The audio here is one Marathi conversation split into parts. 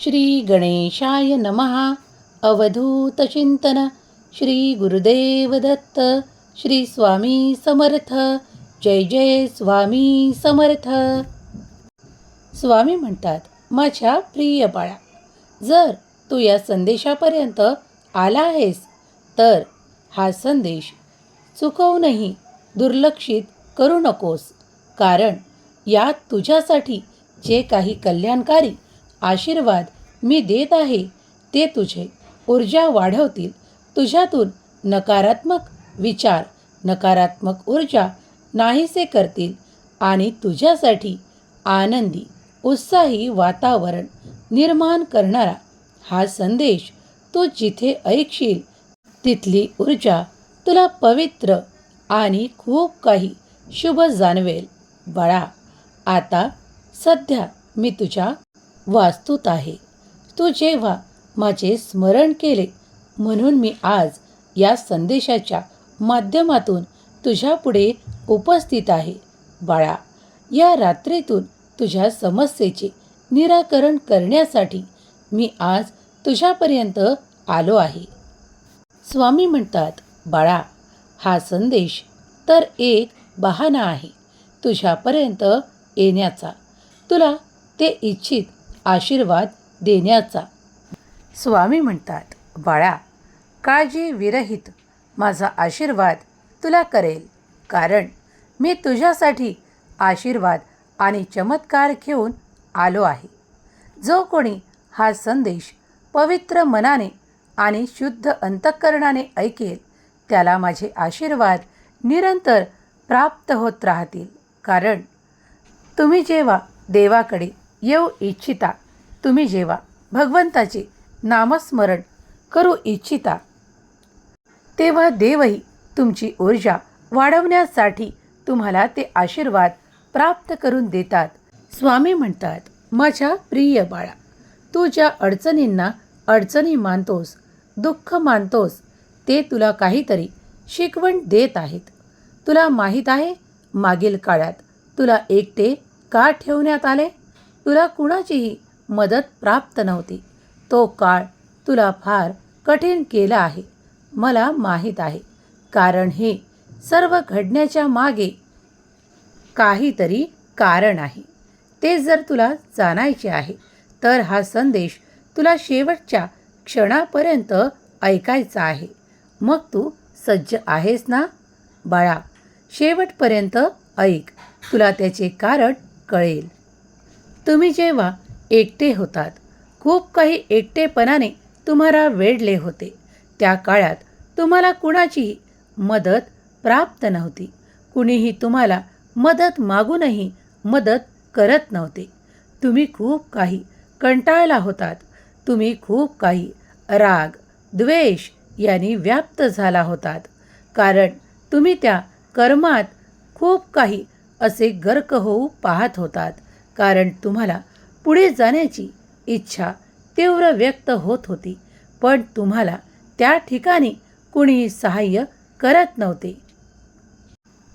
श्री गणेशाय नमः अवधूतचिंतन श्री गुरुदेव दत्त. श्री स्वामी समर्थ. जय जय स्वामी समर्थ. स्वामी म्हणतात माझ्या प्रिय बाळा जर तू या संदेशापर्यंत आला आहेस तर हा संदेश चुकवूनही दुर्लक्षित करू नकोस. कारण यात तुझ्यासाठी जे काही कल्याणकारी आशीर्वाद मी देत आहे ते तुझे. ऊर्जा वाढवतील. तुझ्यातून नकारात्मक विचार नकारात्मक ऊर्जा नाहीसे करतील आणि तुझ्यासाठी आनंदी उत्साही वातावरण निर्माण करणारा हा संदेश तू जिथे ऐकशील तिथली ऊर्जा तुला पवित्र आणि खूप काही शुभ जाणवेल. बाळा आता सध्या मी तुझ्या वास्तूत आहे. तू जेव्हा माझे स्मरण केले म्हणून मी आज या संदेशाच्या माध्यमातून तुझ्यापुढे उपस्थित आहे. बाळा या रात्रीतून तुझ्या समस्येचे निराकरण करण्यासाठी मी आज तुझ्यापर्यंत आलो आहे. स्वामी म्हणतात बाळा हा संदेश तर एक बहाणा आहे तुझ्यापर्यंत येण्याचा. तुला ते इच्छित आशीर्वाद देण्याचा. स्वामी म्हणतात बाळा काळजी विरहित. माझा आशीर्वाद तुला करेल. कारण मी तुझ्यासाठी आशीर्वाद आणि चमत्कार घेऊन आलो आहे. जो कोणी हा संदेश पवित्र मनाने आणि शुद्ध अंतःकरणाने ऐकेल त्याला माझे आशीर्वाद निरंतर प्राप्त होत राहतील. कारण तुम्ही जेव्हा देवाकडे येऊ इच्छिता तुम्ही जेव्हा भगवंताचे नामस्मरण करू इच्छिता. तेव्हा देवही तुमची ऊर्जा वाढवण्यासाठी तुम्हाला ते आशीर्वाद प्राप्त करून देतात. स्वामी म्हणतात माझ्या प्रिय बाळा तू ज्या अडचणींना अडचणी मानतोस दुःख मानतोस ते तुला काहीतरी शिकवण देत आहेत. तुला माहीत आहे मागील काळात तुला एकटे का ठेवण्यात आले? तुला कुणाचीही मदत प्राप्त नव्हती. तो काळ तुला फार कठीण केला आहे मला माहीत आहे. कारण हे सर्व घडण्याच्या मागे काहीतरी कारण आहे. ते जर तुला जाणायचे आहे तर हा संदेश तुला शेवटच्या क्षणापर्यंत ऐकायचा आहे. मग तू सज्ज आहेस ना? बाळा शेवटपर्यंत ऐक. तुला त्याचे कारण कळेल. तुम्ही जेव्हा एकटे होतात खूप काही एकटेपणाने तुम्हाला वेढले होते. त्या काळात तुम्हाला कुणाचीही मदत प्राप्त नव्हती. कुणीही तुम्हाला मदत मागूनही मदत करत नव्हते. तुम्ही खूप काही कंटाळला होतात. तुम्ही खूप काही राग द्वेष यांनी व्याप्त झाला होतात. कारण तुम्ही त्या कर्मात खूप काही असे गर्क होऊ पाहत होतात. कारण तुम्हाला पुढे जाण्याची इच्छा तीव्र व्यक्त होत होती. पण तुम्हाला त्या ठिकाणी कुणीही सहाय्य करत नव्हते.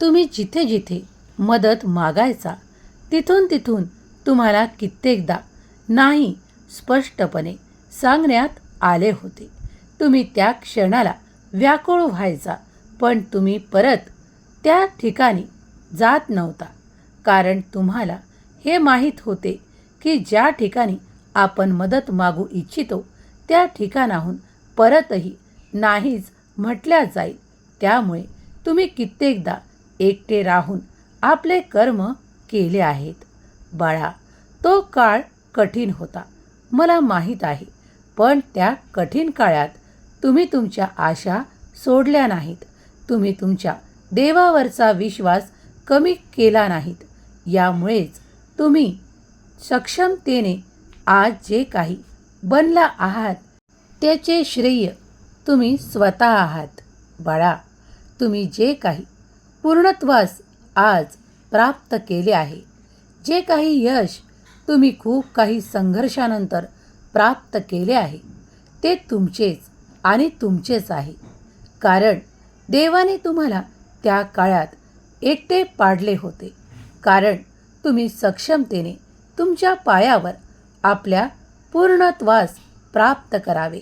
तुम्ही जिथे जिथे मदत मागायचा तिथून तिथून तुम्हाला कित्येकदा नाही स्पष्टपणे सांगण्यात आले होते. तुम्ही त्या क्षणाला व्याकुळ व्हायचा पण तुम्ही परत त्या ठिकाणी जात नव्हता. कारण तुम्हाला हे माहीत होते की ज्या ठिकाणी आपण मदत मागू इच्छितो त्या ठिकाणाहून परतही नाहीच म्हटल्या जाईल. त्यामुळे तुम्ही कित्येकदा एकटे राहून आपले कर्म केले आहेत. बाळा तो काळ कठीण होता मला माहीत आहे पण त्या कठीण काळात तुम्ही तुमच्या आशा सोडल्या नाहीत. तुम्ही तुमच्या देवावरचा विश्वास कमी केला नाहीत. यामुळेच तुम्ही सक्षमतेने आज जे काही बनला आहात त्याचे श्रेय तुम्ही स्वतः आहात. बाळा तुम्ही जे काही पूर्णत्वास आज प्राप्त केले आहे जे काही यश तुम्ही खूप काही संघर्षानंतर प्राप्त केले आहे ते तुमचेच आणि तुमचेच आहे. कारण देवाने तुम्हाला त्या काळात एकटे पाडले होते. कारण तुम्ही सक्षमतेने तुमच्या पायावर आपल्या पूर्णत्वास प्राप्त करावे.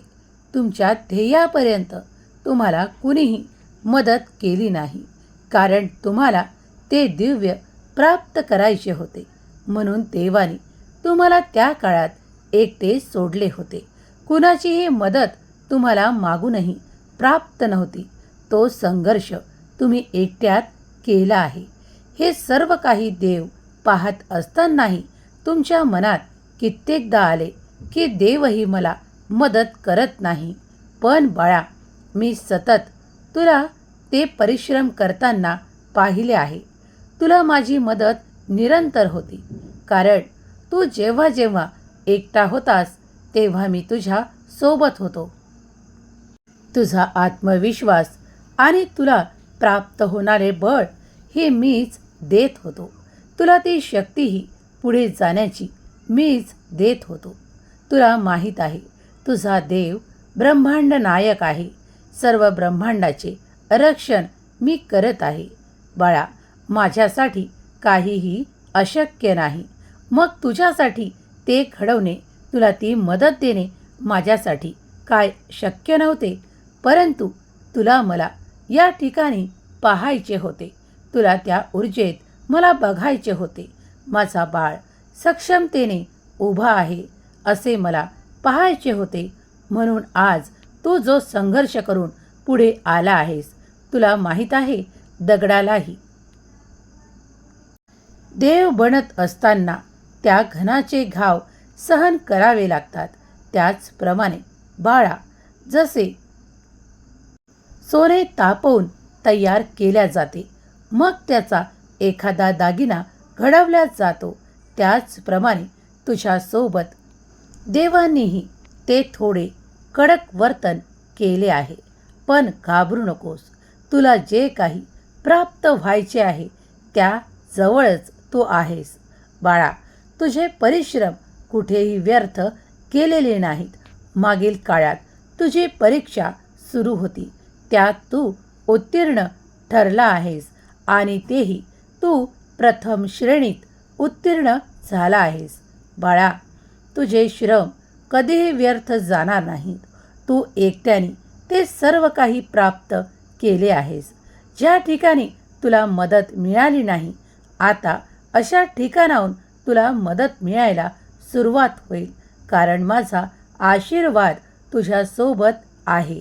तुमच्या ध्येयापर्यंत तुम्हाला कुणीही मदत केली नाही कारण तुम्हाला ते दिव्य प्राप्त करायचे होते. म्हणून देवाने तुम्हाला त्या काळात एकटे सोडले होते. कुणाचीही मदत तुम्हाला मागूनही प्राप्त नव्हती. तो संघर्ष तुम्ही एकट्यात केला आहे. हे सर्व काही देव पाहत असतानाही तुमच्या मनात कित्येकदा आले की देवही मला मदत करत नाही. पण बाळा मी सतत तुला ते परिश्रम करताना पाहिले आहे. तुला माझी मदत निरंतर होती. कारण तू जेव्हा जेव्हा एकटा होतास तेव्हा मी तुझ्या सोबत होतो. तुझा आत्मविश्वास आणि तुला प्राप्त होणारे बळ हे मीच देत होतो. तुला ती शक्तीही पुढे जाण्याची मीच देत होतो. तुला माहीत आहे तुझा देव ब्रह्मांड नायक आहे. सर्व ब्रह्मांडाचे रक्षण मी करत आहे. बाळा माझ्यासाठी काहीही अशक्य नाही. मग तुझ्यासाठी ते घडवणे तुला ती मदत देणे माझ्यासाठी काय शक्य नव्हते. परंतु तुला मला या ठिकाणी पाहायचे होते. तुला त्या ऊर्जेत मला बघायचे होते. माझा बाळ सक्षमतेने उभा आहे असे मला पाहायचे होते. म्हणून आज तू जो संघर्ष करून पुढे आला आहेस तुला माहीत आहे दगडालाही. देव बनत असताना त्या घनाचे घाव सहन करावे लागतात. त्याचप्रमाणे बाळा जसे सोने तापवून तयार केल्या जाते मग त्याचा एखादा दागिना घडवला जातो त्याचप्रमाणे तुझ्यासोबत. देवांनीही ते थोडे कडक वर्तन केले आहे. पण घाबरू नकोस तुला जे काही प्राप्त व्हायचे आहे त्या जवळच तू आहेस. बाळा तुझे परिश्रम कुठेही व्यर्थ केलेले नाहीत. मागील काळात तुझी परीक्षा सुरू होती त्यात तू उत्तीर्ण ठरला आहेस आणि तेही तू प्रथम श्रेणीत उत्तीर्ण झाला आहेस. बाळा तुझे श्रम कधीही व्यर्थ जाणार नाहीत. तू एकट्याने ते सर्व काही प्राप्त केले आहेस. ज्या ठिकाणी तुला मदत मिळाली नाही आता अशा ठिकाणाहून तुला मदत मिळायला सुरुवात होईल. कारण माझा आशीर्वाद तुझ्यासोबत आहे.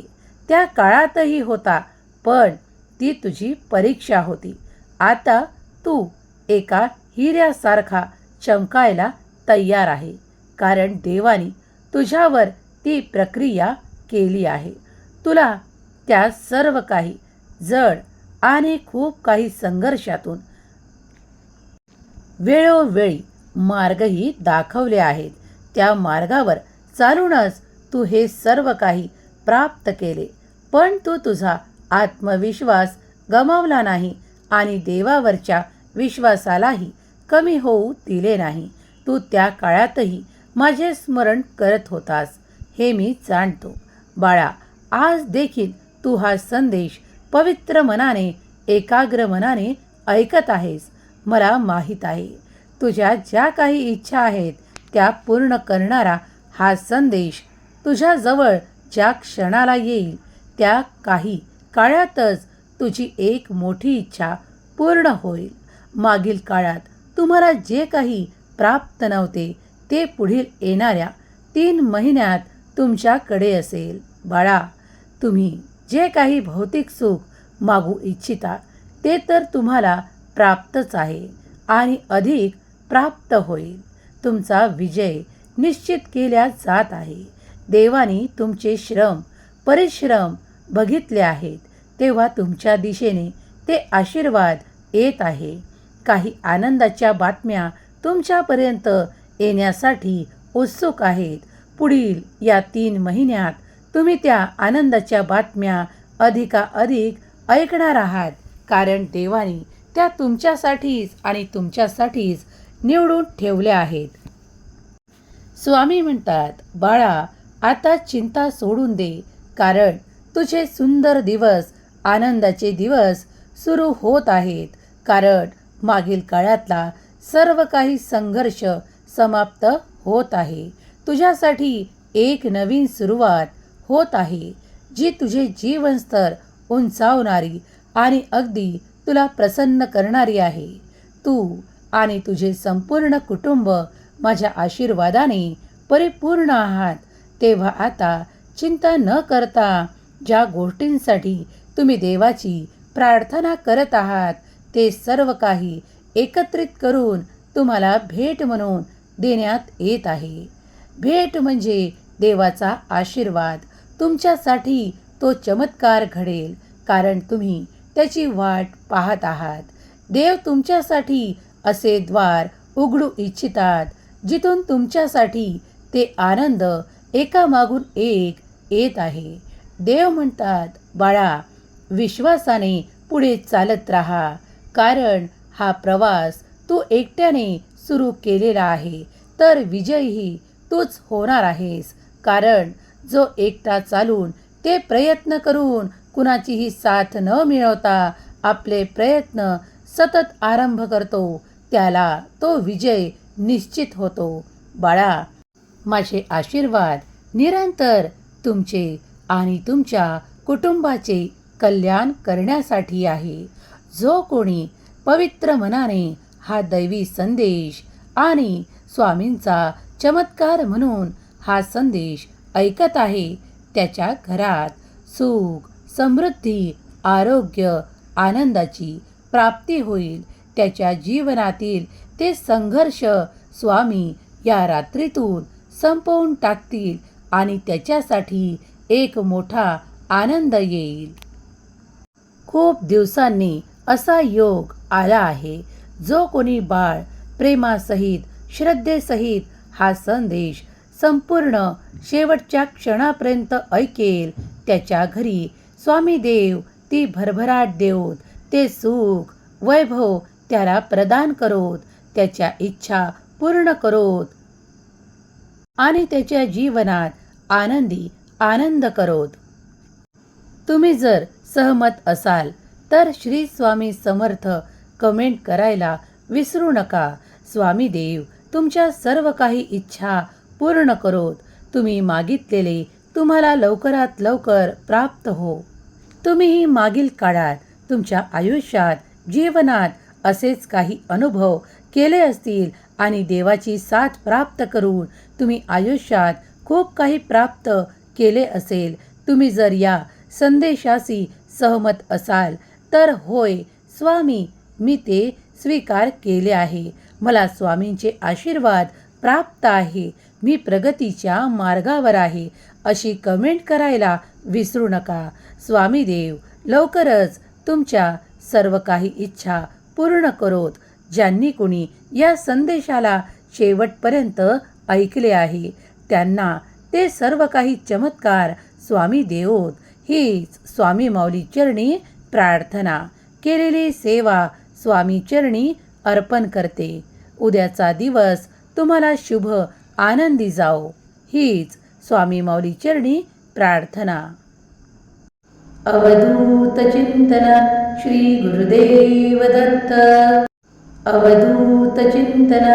त्या काळातही होता पण ती तुझी परीक्षा होती. आता तू एका हिऱ्यासारखा चमकायला तयार आहे कारण देवाने तुझ्यावर ती प्रक्रिया केली आहे. तुला त्या सर्व काही जड आणि खूप काही संघर्षातून वेळोवेळी मार्गही दाखवले आहेत. त्या मार्गावर चालूनच तू हे सर्व काही प्राप्त केले पण तू तुझा आत्मविश्वास गमावला नाही आणि देवावरच्या विश्वासालाही कमी होऊ दिले नाही. तू त्या काळातही माझे स्मरण करत होतास हे मी जाणतो. बाळा आज देखील तू हा संदेश पवित्र मनाने एकाग्र मनाने ऐकत आहेस. मला माहीत आहे तुझ्या ज्या काही इच्छा आहेत त्या पूर्ण करणारा हा संदेश तुझ्याजवळ ज्या क्षणाला येईल त्या काही काळातच तुझी एक मोठी इच्छा पूर्ण होईल. मागील काळात तुम्हाला जे काही प्राप्त नव्हते ते पुढील येणाऱ्या तीन महिन्यात तुमच्याकडे असेल. बाळा तुम्ही जे काही भौतिक सुख मागू इच्छिता ते तर तुम्हाला प्राप्तच आहे आणि अधिक प्राप्त होईल. तुमचा विजय निश्चित केल्या जात आहे. देवाने तुमचे श्रम परिश्रम बघितले आहेत तेव्हा तुमच्या दिशेने ते आशीर्वाद येत आहे. काही आनंदाच्या बातम्या तुमच्यापर्यंत येण्यासाठी उत्सुक आहेत. पुढील या तीन महिन्यात तुम्ही त्या आनंदाच्या बातम्या अधिकाधिक ऐकणार आहात. कारण देवाने त्या तुमच्यासाठीच आणि तुमच्यासाठीच निवडून ठेवल्या आहेत. स्वामी म्हणतात बाळा आता चिंता सोडून दे. कारण तुझे सुंदर दिवस आनंदाचे दिवस सुरू होत आहेत. कारण मागील काळातला सर्व काही संघर्ष समाप्त होत आहे. तुझ्यासाठी एक नवीन सुरुवात होत आहे जी तुझे जीवनस्तर उंचावणारी आणि अगदी तुला प्रसन्न करणारी आहे. तू आणि तुझे संपूर्ण कुटुंब माझ्या आशीर्वादाने परिपूर्ण आहात. तेव्हा आता चिंता न करता ज्या गोष्टींसाठी तुम्ही देवाची प्रार्थना करत आहात ते सर्व काही एकत्रित करून तुम्हाला भेट म्हणून देण्यात येत आहे. भेट म्हणजे देवाचा आशीर्वाद. तुमच्यासाठी तो चमत्कार घडेल कारण तुम्ही त्याची वाट पाहत आहात. देव तुमच्यासाठी असे द्वार उघडू इच्छितात जिथून तुमच्यासाठी ते आनंद एकामागून एक येत आहे. देव म्हणतात बाळा विश्वासाने पुढे चालत राहा. कारण हा प्रवास तू एकट्याने सुरू केलेला आहे. तर विजयही तूच होणार आहेस. कारण जो एकटा चालून ते प्रयत्न करून कुणाचीही साथ न मिळवता आपले प्रयत्न सतत आरंभ करतो त्याला तो विजय निश्चित होतो. बाळा माझे आशीर्वाद निरंतर तुमचे आणि तुमच्या कुटुंबाचे कल्याण करण्यासाठी आहे. जो कोणी पवित्र मनाने हा दैवी संदेश आणि स्वामींचा चमत्कार म्हणून हा संदेश ऐकत आहे त्याच्या घरात सुख समृद्धी आरोग्य आनंदाची प्राप्ती होईल. त्याच्या जीवनातील ते संघर्ष स्वामी या रात्रीतून संपवून टाकतील आणि त्याच्यासाठी एक मोठा आनंद येईल. खूप दिवसांनी असा योग आला आहे जो कोणी बाळ प्रेमासहित श्रद्धेसहित हा संदेश संपूर्ण शेवटच्या क्षणापर्यंत ऐकेल त्याच्या घरी स्वामी देव ती भरभराट देऊत ते सुख वैभव त्याला प्रदान करोत त्याच्या इच्छा पूर्ण करोत आणि त्याच्या जीवनात आनंदी आनंद करोत. तुम्ही जर सहमत असाल तर श्री स्वामी समर्थ कमेंट करायला विसरू नका. स्वामी देव तुमच्या सर्व काही इच्छा पूर्ण करोत. तुम्ही मागितलेले तुम्हाला लवकरात लवकर प्राप्त हो. तुम्हीही मागील काळात तुमच्या आयुष्यात जीवनात असेच काही अनुभव केले असतील आणि देवाची साथ प्राप्त करून तुम्ही आयुष्यात खूप काही प्राप्त केले असेल तुम्ही जर या संदेशाशी सहमत असाल तर होय स्वामी मी ते स्वीकार केले आहे. मला स्वामींचे आशीर्वाद प्राप्त आहे. मी प्रगतीच्या मार्गावर आहे. अशी कमेंट करायला विसरू नका. स्वामी देव लवकरच तुमच्या सर्व काही इच्छा पूर्ण करोत. ज्यांनी कुणी या संदेशाला शेवटपर्यंत ऐकले आहे त्यांना ते सर्व काही चमत्कार स्वामी देवोत. हीच स्वामी माऊली चरणी प्रार्थना केलेली सेवा स्वामी चरणी अर्पण करते. उद्याचा दिवस तुम्हाला शुभ आनंदी जाओ. हीच स्वामी माऊली चरणी प्रार्थना. अवधूत चिंतन श्री गुरुदेव दत्त. अवधूत चिंतन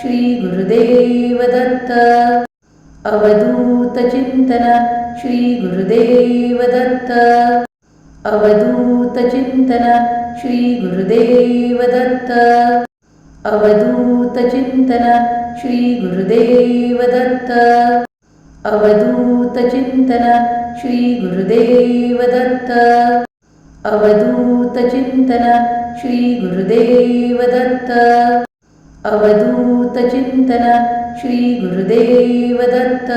श्री गुरुदेव दत्त. अवधूत चिंतन श्री गुरुदेव दत्त. अवधूतचिन्तन श्रीगुरुदेवदत्त। अवधूतचिन्तन श्रीगुरुदेवदत्त। अवधूतचिन्तन श्रीगुरुदेवदत्त। अवधूतचिन्तन श्रीगुरुदेवदत्त। अवधूतचिन्तन श्रीगुरुदेवदत्त।